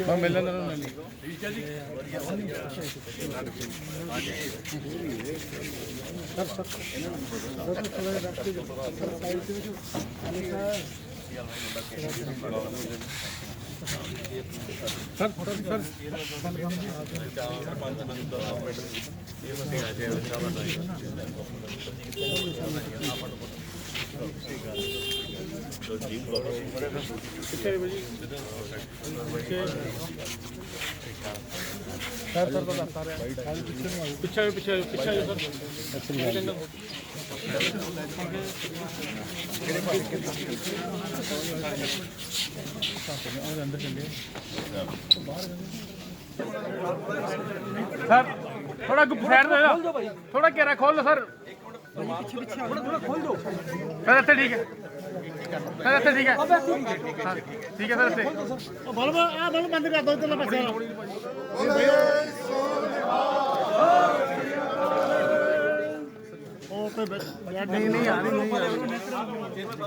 ਮੈਂ ਮਿਲਣ ਨਾਲ ਮਿਲ ਸਰ ਸਰ। ਸਰ ਸਰ ਬਤਾ ਸਾਰੇ ਪਿੱਛੇ ਪਿੱਛੇ ਪਿੱਛੇ ਸਰ। ਸਰ ਥੋੜਾ ਗੁੱਪ ਸਾਈਡ ਦੇ ਦਿਓ ਥੋੜਾ ਘੇਰਾ ਖੋਲ ਲਓ ਸਰ। ਪਿੱਛੇ ਪਿੱਛੇ ਥੋੜਾ ਖੋਲ ਦਿਓ ਸਰ ਇੱਥੇ ਠੀਕ ਹੈ। ਸਰ ਇੱਥੇ ਠੀਕ ਹੈ। ਹਾਂ, ਠੀਕ ਹੈ ਸਰ ਇੱਥੇ। ਬਲਬ ਆ ਬਲਬ ਬੰਦ ਕਰ ਦੋ ਇਧਰਲੇ ਪਾਸੇ ਉਹ ਤੇ ਬੈਠ ਨਹੀਂ ਨਹੀਂ ਆ ਰਹੀ ਨਹੀਂ ਆ ਰਹੀ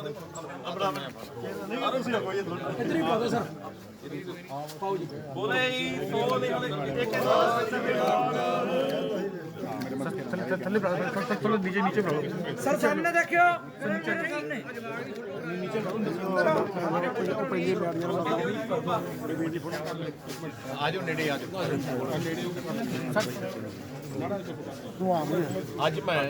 ਥੱਲੇ ਥੱਲੇ ਥੱਲੇ ਥੱਲੇ ਨੀਚੇ ਨੀਚੇ ਬੜੋ ਸਰ ਸਾਹਮਣੇ ਦੇਖਿਓ ਸਾਹਮਣੇ ਆਜੋ ਨੇੜੇ ਆਜੋ ਅੱਜ ਮੈਂ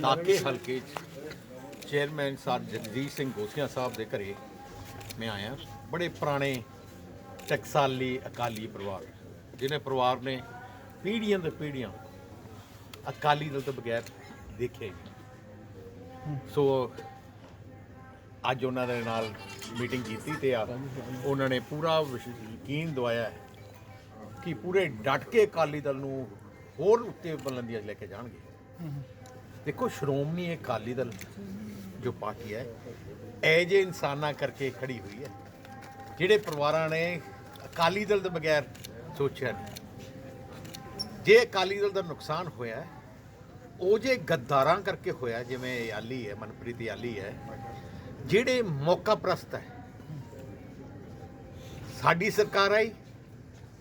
ਦਾਕੇ ਹਲਕੇ ਚ ਚੇਅਰਮੈਨ ਸਾਹਿਬ ਜਗਜੀਤ ਸਿੰਘ ਗੋਸੀਆਂ ਸਾਹਿਬ ਦੇ ਘਰੇ ਮੈਂ ਆਇਆ। ਬੜੇ ਪੁਰਾਣੇ ਟਕਸਾਲੀ ਅਕਾਲੀ ਪਰਿਵਾਰ। ਜਿਹਨੇ ਪਰਿਵਾਰ ਨੇ ਪੀੜ੍ਹੀਆਂ ਦੇ ਪੀੜ੍ਹੀਆਂ ਅਕਾਲੀ ਦਲ ਤੋਂ ਬਗੈਰ ਦੇਖਿਆ ਹੀ ਸੋ ਅੱਜ ਉਹਨਾਂ ਦੇ ਨਾਲ ਮੀਟਿੰਗ ਕੀਤੀ ਤੇ ਆ ਉਹਨਾਂ ਨੇ ਪੂਰਾ ਵਿਸ਼- ਯਕੀਨ ਦਵਾਇਆ ਕਿ ਪੂਰੇ ਡਟ ਕੇ ਅਕਾਲੀ ਦਲ ਨੂੰ ਹੋਰ ਉੱਤੇ ਬੁਲੰਦੀਆਂ 'ਚ ਲੈ ਕੇ ਜਾਣਗੇ। ਦੇਖੋ ਸ਼੍ਰੋਮਣੀ ਅਕਾਲੀ ਦਲ ਜੋ ਪਾਰਟੀ ਹੈ ਇਹ ਜੇ ਇਨਸਾਨਾਂ ਕਰਕੇ ਖੜੀ ਹੋਈ ਹੈ ਜਿਹੜੇ ਪਰਿਵਾਰਾਂ ਨੇ ਅਕਾਲੀ ਦਲ ਦੇ ਬਗੈਰ ਸੋਚਿਆ ਨਹੀਂ। ਜੇ ਅਕਾਲੀ ਦਲ ਦਾ ਨੁਕਸਾਨ ਹੋਇਆ ਹੈ, ਉਹ ਜੇ ਗੱਦਾਰਾਂ ਕਰਕੇ ਹੋਇਆ ਜਿਵੇਂ ਯਾਲੀ ਹੈ ਮਨਪ੍ਰੀਤ ਯਾਲੀ ਹੈ ਜਿਹੜੇ ਮੌਕਾ ਪ੍ਰਸਤ ਹੈ ਸਾਡੀ ਸਰਕਾਰ ਆਈ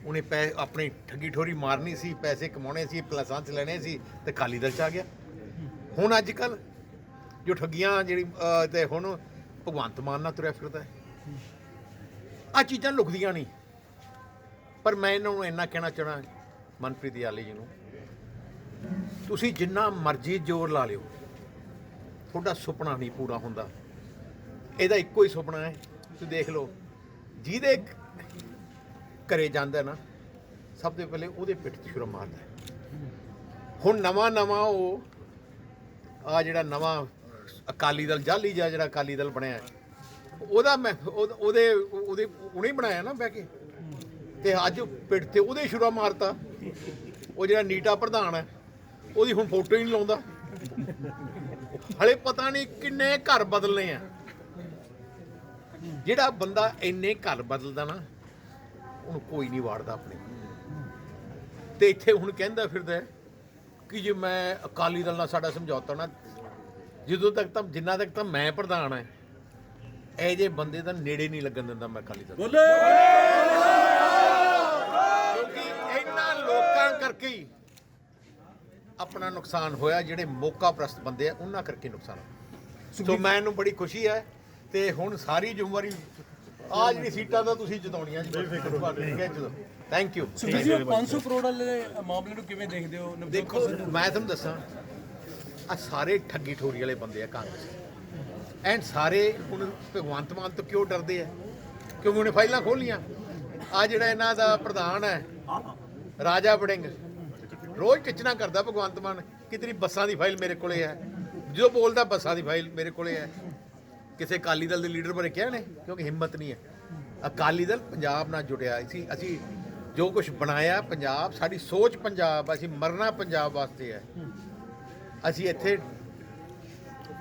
ਉਹਨੇ ਪੈ ਆਪਣੀ ਠੱਗੀ ਠੋਰੀ ਮਾਰਨੀ ਸੀ ਪੈਸੇ ਕਮਾਉਣੇ ਸੀ ਪਲਸਾਂ ਚ ਲੈਣੇ ਸੀ ਤੇ ਅਕਾਲੀ ਦਲ ਚ ਆ ਗਿਆ। ਹੁਣ ਅੱਜ ਕੱਲ ਜੋ ਠੱਗੀਆਂ ਜਿਹੜੀ ਅਹ, ਤੇ ਹੁਣ ਭਗਵੰਤ ਮਾਨ ਨਾਲ ਤੁਰਿਆ ਫਿਰਦਾ ਹੈ। ਆ ਚੀਜ਼ਾਂ ਲੁਕਦੀਆਂ ਨਹੀਂ। ਪਰ ਮੈਂ ਇਹਨਾਂ ਨੂੰ ਇੰਨਾ ਕਹਿਣਾ ਚਾਹਣਾ ਮਨਪ੍ਰੀਤ ਯਾਲੀ ਜੀ ਨੂੰ ਤੁਸੀਂ ਜਿੰਨਾ ਮਰਜ਼ੀ ਜ਼ੋਰ ਲਾ ਲਿਓ। ਤੁਹਾਡਾ ਸੁਪਨਾ ਨਹੀਂ ਪੂਰਾ ਹੁੰਦਾ। ਇਹਦਾ ਇੱਕੋ ਹੀ ਸੁਪਨਾ ਹੈ। ਤੁਸੀਂ ਦੇਖ ਲਓ। ਜਿਹਦੇ ਘਰੇ ਜਾਂਦਾ ਨਾ ਸਭ ਤੋਂ ਪਹਿਲੇ ਉਹਦੇ ਪਿੱਠ 'ਚ ਛੁਰਾ ਮਾਰਦਾ ਹੈ। ਹੁਣ ਨਵਾਂ ਨਵਾਂ ਉਹ ਆ ਜਿਹੜਾ ਨਵਾਂ ਅਕਾਲੀ ਦਲ ਜਾਲੀ ਜਿਹਾ ਜਿਹੜਾ ਅਕਾਲੀ ਦਲ ਬਣਿਆ ਹੈ, ਉਹਦਾ ਮੈਂ ਉਹ- ਉਹਦੇ ਉਹਦੇ ਉਹਨੇ ਹੀ ਬਣਾਇਆ ਨਾ ਬਹਿ ਕੇ। ਤੇ ਅੱਜ ਪਿੱਠ ਤੇ ਉਹਦੇ ਛੁਰਾ ਮਾਰਤਾ। ਉਹ ਜਿਹੜਾ ਨੀਟਾ ਪ੍ਰਧਾਨ ਹੈ ਉਹਦੀ ਹੁਣ ਫੋਟੋ ਹੀ ਨਹੀਂ ਲਾਉਂਦਾ। ਹਲੇ ਪਤਾ ਨਹੀਂ ਕਿੰਨੇ ਘਰ ਬਦਲਨੇ ਆ। ਜਿਹੜਾ ਬੰਦਾ ਇੰਨੇ ਘਰ ਬਦਲਦਾ ਨਾ ਉਹਨੂੰ ਕੋਈ ਨਹੀਂ ਵਾੜਦਾ ਆਪਣੇ ਤੇ ਇੱਥੇ ਹੁਣ ਕਹਿੰਦਾ ਫਿਰਦਾ ਕਿ ਜੇ ਮੈਂ ਅਕਾਲੀ ਦਲ ਨਾਲ ਸਾਡਾ ਸਮਝੌਤਾ ਨਾ ਜਦੋਂ ਤੱਕ ਤਾਂ ਜਿੰਨਾ ਤੱਕ ਤਾਂ ਮੈਂ ਪ੍ਰਧਾਨ ਹੈ ਇਹ ਜੇ ਬੰਦੇ ਦਾ ਨੇੜੇ ਨਹੀਂ ਲੱਗਣ ਦਿੰਦਾ ਮੈਂ ਅਕਾਲੀ ਦਲ ਬੋਲੇ ਕਿਉਂਕਿ ਇਹਨਾਂ ਲੋਕਾਂ ਕਰਕੇ ਹੀ ਆਪਣਾ ਨੁਕਸਾਨ ਹੋਇਆ ਜਿਹੜੇ ਮੌਕਾ ਪ੍ਰਸਤ ਬੰਦੇ ਆ ਉਹਨਾਂ ਕਰਕੇ ਨੁਕਸਾਨ ਹੋਇਆ। ਸੋ ਮੈਨੂੰ ਬੜੀ ਖੁਸ਼ੀ ਹੈ ਤੇ ਹੁਣ ਸਾਰੀ ਜ਼ਿੰਮੇਵਾਰੀ ਆ ਜਿਹੜੀ ਸੀਟਾਂ ਦਾ ਤੁਸੀਂ ਜਿਤਾਉਣੀਆਂ ਜੀ ਥੈਂਕ ਯੂ ਸੁਖਬੀਰ ਜੀ 500 ਕਰੋੜ ਵਾਲੇ ਮਾਮਲੇ ਨੂੰ ਕਿਵੇਂ ਦੇਖਦੇ ਹੋ? ਦੇਖੋ ਮੈਂ ਤੁਹਾਨੂੰ ਦੱਸਾਂ ਆ ਸਾਰੇ ਠੱਗੀ ਠੋਰੀ ਵਾਲੇ ਬੰਦੇ ਆ ਕਾਂਗਰਸ। ਐਂਡ ਸਾਰੇ ਹੁਣ ਭਗਵੰਤ ਮਾਨ ਤੋਂ ਕਿਉਂ ਡਰਦੇ ਆ? ਕਿਉਂਕਿ ਉਹਨੇ ਫਾਈਲਾਂ ਖੋਲੀਆਂ ਆ ਜਿਹੜਾ ਇਹਨਾਂ ਦਾ ਪ੍ਰਧਾਨ ਹੈ ਰਾਜਾ ਵੜਿੰਗ ਰੋਜ਼ ਕਿਚਨਾ ਕਰਦਾ ਭਗਵੰਤ ਮਾਨ ਕਿ ਤੇਰੀ ਬੱਸਾਂ ਦੀ ਫਾਈਲ ਮੇਰੇ ਕੋਲੇ ਹੈ। ਜਦੋਂ ਬੋਲਦਾ ਬੱਸਾਂ ਦੀ ਫਾਈਲ ਮੇਰੇ ਕੋਲੇ ਹੈ। ਕਿਸੇ ਅਕਾਲੀ ਦਲ ਦੇ ਲੀਡਰ ਬਾਰੇ ਕਿਹਾ ਨੇ? ਕਿਉਂਕਿ ਹਿੰਮਤ ਨਹੀਂ ਹੈ। ਅਕਾਲੀ ਦਲ ਪੰਜਾਬ ਨਾਲ ਜੁੜਿਆ ਸੀ। ਅਸੀਂ ਜੋ ਕੁਝ ਬਣਾਇਆ ਪੰਜਾਬ ਸਾਡੀ ਸੋਚ ਪੰਜਾਬ ਅਸੀਂ ਮਰਨਾ ਪੰਜਾਬ ਵਾਸਤੇ ਹੈ। ਅਸੀਂ ਇੱਥੇ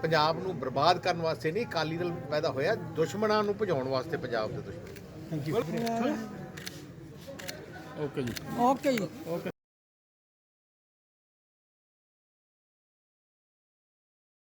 ਪੰਜਾਬ ਨੂੰ ਬਰਬਾਦ ਕਰਨ ਵਾਸਤੇ ਨਹੀਂ ਅਕਾਲੀ ਦਲ ਪੈਦਾ ਹੋਇਆ ਦੁਸ਼ਮਣਾਂ ਨੂੰ ਭਜਾਉਣ ਵਾਸਤੇ ਪੰਜਾਬ ਦੇ ਦੁਸ਼ਮਣ। ਓਕੇ ਜੀ ਓਕੇ ਜੀ। ਓਕੇ